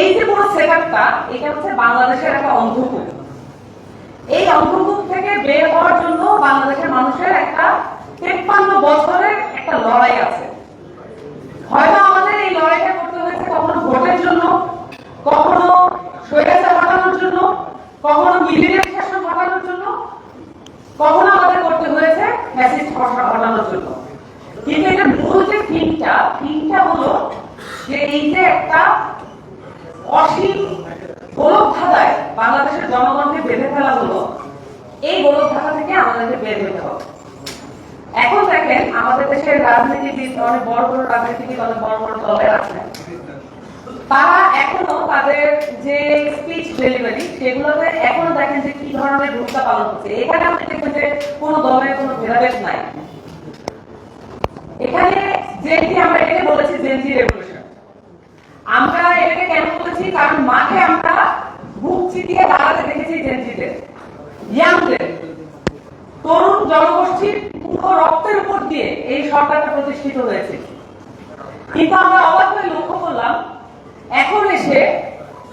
এই যে পুরো সেটআপটা এটা হচ্ছে বাংলাদেশের একটা অন্ধকূপ এই অন্ধকূপ থেকে বের হওয়ার জন্য বাংলাদেশের মানুষের একটা তেপ্পান্ন বছরের একটা লড়াই আছে। হয়তো আমাদের এই লড়াইটা করতে হয়েছে কখনো ভোটের জন্য, কখনো স্বৈরাচার হটানোর জন্য, কখনো মিলিটারি শাসন হটানোর জন্য, কখনো আমাদের করতে হয়েছে ফ্যাসিস্ট হটানোর জন্য। কিন্তু এটা মূল যে থিমটা থিমটা হলো যে এই যে একটা অসীম বাংলাদেশের জনগণকে বেঁধে ফেলা হলো। এই থেকে আমাদেরকে বের হতে হবে। এখন দেখেন, আমাদের দেশের রাজনীতিবিদ অনেক বড় বড় রাজনীতিবিদ, অনেক বড় বড় দলের আছে। তারা এখনও তাদের যে স্পিচ ডেলিভারি সেগুলোতে এখনও দেখেন যে কি ধরনের ভূমিকা পালন করছে। এখানে আপনি দেখবেন যে কোনো দলের কোনো ভেদাভেদ নাই। এখানে জেনজি, আমরা এটাকে বলেছি জেনজি রেভলিউশন। আমরা বলেছি কারণ মাঠে আমরা বুক চিতিয়ে দাঁড়াতে দেখেছি জেনজিদের ইয়াংদের তরুণ জনগোষ্ঠীর পুরো রক্তের উপর দিয়ে এই সরকারটা প্রতিষ্ঠিত হয়েছে। কিন্তু আমরা অবাক হয়ে লক্ষ্য করলাম, এখন এসে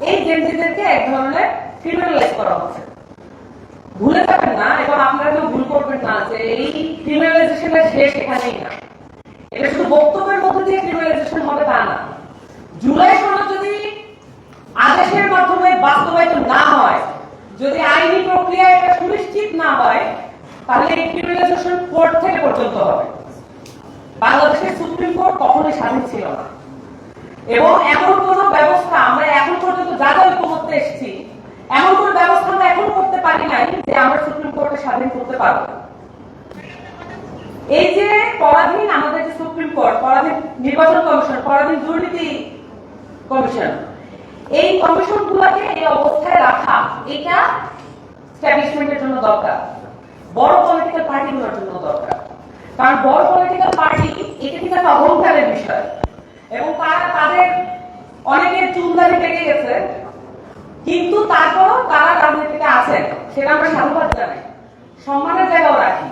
এই জেনজিদেরকে এক ধরনের ক্রিমিনালাইজ করা হচ্ছে। ভুলে যাবেন না, এবং আপনারা কেউ ভুল করবেন না যে এই ক্রিমিনালাইজেশনের শেষ এখানেই না। এটা শুধু বক্তব্যের মধ্যে দিয়ে ক্রিমিনালাইজেশন হবে তা না জুলাই সনদ যদি আদেশের মাধ্যমে বাস্তবায়িত না হয়। যদি আইনি প্রক্রিয়া এটা সুনিশ্চিত না হয়, তাহলে এই কোর্ট থেকে পর্যন্ত হবে। বাংলাদেশের সুপ্রিম কোর্ট কখনোই স্বাধীন ছিল না। এবং এমন কোন ব্যবস্থা আমরা এখন পর্যন্ত যা যা ঐক্যমত্যে এসেছি, এমন কোন ব্যবস্থা আমরা এখন করতে পারি নাই যে আমরা সুপ্রিম কোর্টে স্বাধীন করতে পারব। এই যে পরাধীন আমাদের যে সুপ্রিম কোর্ট, পরাধীন নির্বাচন কমিশন, পরাধীন দুর্নীতি কমিশন এই কমিশন গুলাকে এই অবস্থায় রাখা, এটা স্ট্যাবলিশমেন্টের জন্য দরকার। বড় পলিটিক্যাল পার্টি পার্টিগুলোর জন্য দরকার। কারণ বড় পলিটিক্যাল পার্টি এটা কিন্তু একটা অহংকারের বিষয়। এবং তারা তাদের অনেকের চুলদারি পেকে গেছে। কিন্তু তারপরও তারা রাজনীতিতে আছেন, সেটা আমরা সাধুবাদ জানাই। সম্মানের জায়গাও রাখি।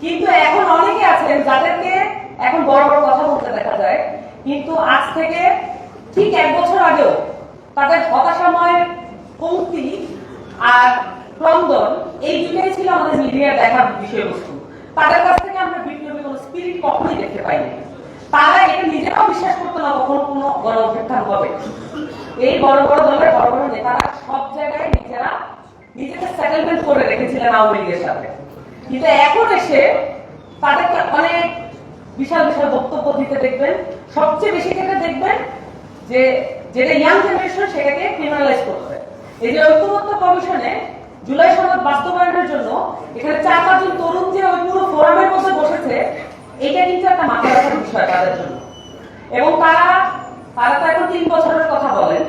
কিন্তু এখন অনেকে আছেন যাদেরকে এখন বড় বড় কথা বলতে দেখা যায়। কিন্তু আজ থেকে ঠিক এক বছর আগেও তাদের হতাশাময় পঙ্ক্তি আর ক্রন্দন, এই দুটাই ছিল আমাদের মিডিয়ার দেখার বিষয়বস্তু। তাদের কাছ থেকে আমরা বিপ্লবী কোনো স্পিরিট কখনোই দেখতে পাইনি। তারা এটা নিজেরাও বিশ্বাস করতো না কখনো কোনো গণ অভ্যুত্থান হবে। এই বড় বড় দলের বড় বড় নেতারা সব জায়গায় নিজেরা নিজেদের সেটেলমেন্ট করে রেখেছিলেন আওয়ামী লীগের সাথে। কিন্তু এখন এসে তাদেরকে অনেক বিশাল বিশাল বক্তব্য দিতে দেখবেন। সবচেয়ে বেশি ক্ষেত্রে দেখবেন যে যেটা ইয়াং জেনারেশন সেটাকে ক্রিমিনালাইজ করছে এই যে ঐক্যবদ্ধ কমিশনে জুলাই সনদ বাস্তবায়নের জন্য এখানে চার পাঁচজন তরুণ যে ওই পুরো ফোরামের মধ্যে বসেছে এটা কিন্তু একটা মাথা রাখার বিষয় তাদের জন্য। এবং তারা তারা তো এখন তিন বছরের কথা বলেন,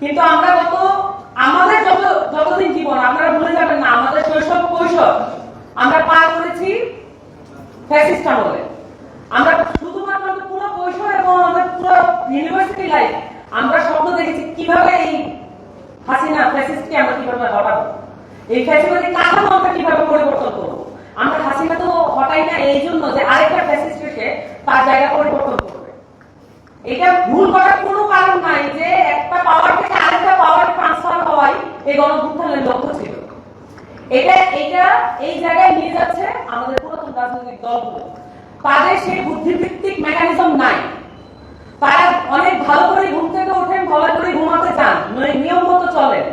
কিন্তু আমরা গত আমাদের যত, যতদিন জীবন, আপনারা ভুলে যাবেন না, আমাদের শৈশব কৈশোর, আমরা পার করেছি ফ্যাসিস্ট আমলে। আমরা শুধুমাত্র পুরো কৈশোর এবং আমাদের পুরো ইউনিভার্সিটি লাইফ আমরা স্বপ্ন দেখেছি কীভাবে এই হাসিনা ফ্যাসিস্টকে আমরা কীভাবে হটাবো? এই ফ্যাসিবাদী কাঠামো আমরা কীভাবে পরিবর্তন করব? আমরা হাসিনা তো হটাই না, এই জন্য যে আরেকটা ফ্যাসিস্ট এসে তার জায়গা পরিবর্তন করবে। এটা ভুল করার কোনো কারণ নাই যে একটা পাওয়ার থেকে আরেকটা পাওয়ার ট্রান্সফার হওয়াই এই গণভুত্থানের লক্ষ্য ছিল। এটা এটা এই জায়গায় নিয়ে যাচ্ছে আমাদের পুরাতন রাজনৈতিক দলগুলো। তাদের সেই বুদ্ধিভিত্তিক মেকানিজম নাই। তারা অনেক ভালো করে ঘুম থেকে ওঠেন ভালো করে ঘুমাতে চান মানে নিয়ম মতো চলেন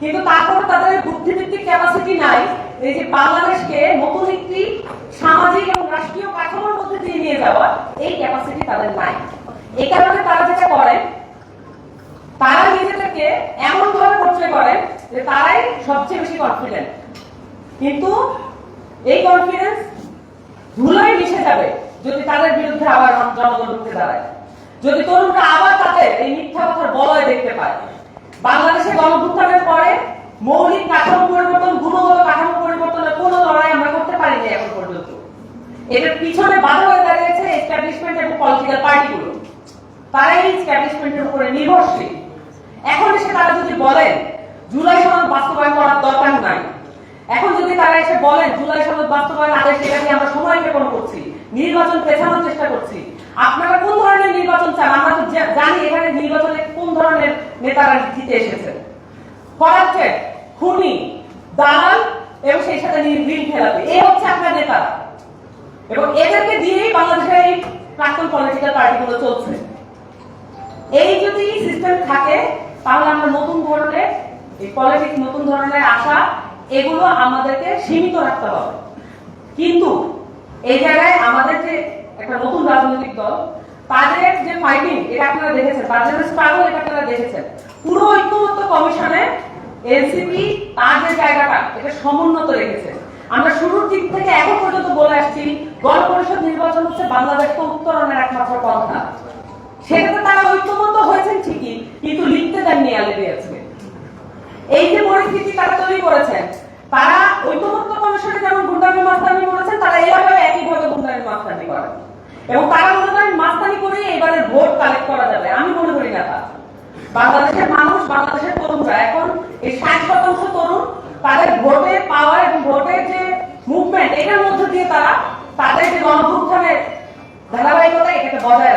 কিন্তু তারপর তাদের বুদ্ধিভিত্তিক ক্যাপাসিটি নাই, এই যে বাংলাদেশকে নতুন একটি সামাজিক এবং রাষ্ট্রীয় কাঠামোর মধ্যে দিয়ে নিয়ে যাওয়া এই ক্যাপাসিটি তাদের নাই। এই কারণে তারা যেটা করেন তারা নিজেদেরকে এমন ভাবে পরিচয় করেন যে তারাই সবচেয়ে বেশি কনফিডেন্ট কিন্তু এই কনফিডেন্স ধুলোয় মিশে যাবে যদি তাদের বিরুদ্ধে আবার জনগণ ঢুকে দাঁড়ায়। যদি তরুণরা আবার তাদের এই মিথ্যা কথার বলয় দেখতে পায় বাংলাদেশে গণভুত্থানের পরে মৌলিক কাঠামো পরিবর্তন, গুণগত কাঠামো পরিবর্তনের কোনো লড়াই আমরা করতে পারিনি এখন পর্যন্ত। এটার পিছনে বাধা হয়ে দাঁড়িয়েছে এস্টাবলিশমেন্ট এবং পলিটিক্যাল পার্টিগুলো তারা এই এস্টাবলিশমেন্টের উপরে নির্ভরশীল। এখন এসে তারা যদি বলেন, জুলাই সনদ বাস্তবায়ন করার দরকার নাই। এখন যদি তারা এসে বলেন, জুলাই সনদ বাস্তবায়ন আদেশ এটা নিয়ে আমরা সময় ক্ষেপণ করছি, নির্বাচন পেছানোর চেষ্টা করছি, আপনারা কোন ধরনের নির্বাচন চান আমরা তো জা- জানি এখানে নির্বাচনে কোন ধরনের নেতারা জিতে এসেছেন করাপ্টেড খুনি, দালাল এবং সেই সাথে ঋণ খেলাপি এই হচ্ছে আপনার নেতারা এবং এদেরকে দিয়েই বাংলাদেশের এই প্রাক্তন পলিটিক্যাল পার্টিগুলো চলছে। এই যদি সিস্টেম থাকে, তাহলে আমরা নতুন ধরনের, এই পলিটিক্স নতুন ধরনের আশা, এগুলো আমাদেরকে সীমিত রাখতে হবে। কিন্তু এই জায়গায় আমাদের যে একটা নতুন রাজনৈতিক দল তাদের যে ফাইটিং এটা আপনারা দেখেছেন। তাদের যে স্ট্রাগল এটা আপনারা দেখেছেন। পুরো ঐক্যমত্য কমিশনে এনসিপি তার যে জায়গাটা, এটা সমুন্নত রেখেছে। আমরা শুরুর দিক থেকে এখন পর্যন্ত বলে আসছি, গণপরিষদ নির্বাচন হচ্ছে বাংলাদেশকে উত্তরণের একমাত্র পন্থা। সেটাতে তারা ঐক্যমত হয়েছেন ঠিকই, কিন্তু লিখতে দেননি আলেরি আজকে। এই যে পরিস্থিতি তারা তৈরি করেছেন, তারা ঐক্যমত্য কমিশনে যেমন গুন্ডামি মাস্তানি করেছেন, তারা এইভাবে একইভাবে গুন্ডামি মাস্তানি করেন। এবং তারা মনে করেন মাস্তানি করে এবারে ভোট কালেক্ট করা যাবে। আমি মনে করি না তা। বাংলাদেশের মানুষ, বাংলাদেশের তরুণরা। এখন এই ষাট শতাংশ তরুণ, তাদের ভোটে পাওয়া এবং ভোটের যে মুভমেন্ট এটার মধ্যে দিয়ে তারা তাদের যে গণভুত্থানের ধারাবাহিকতা, এটাকে বজায়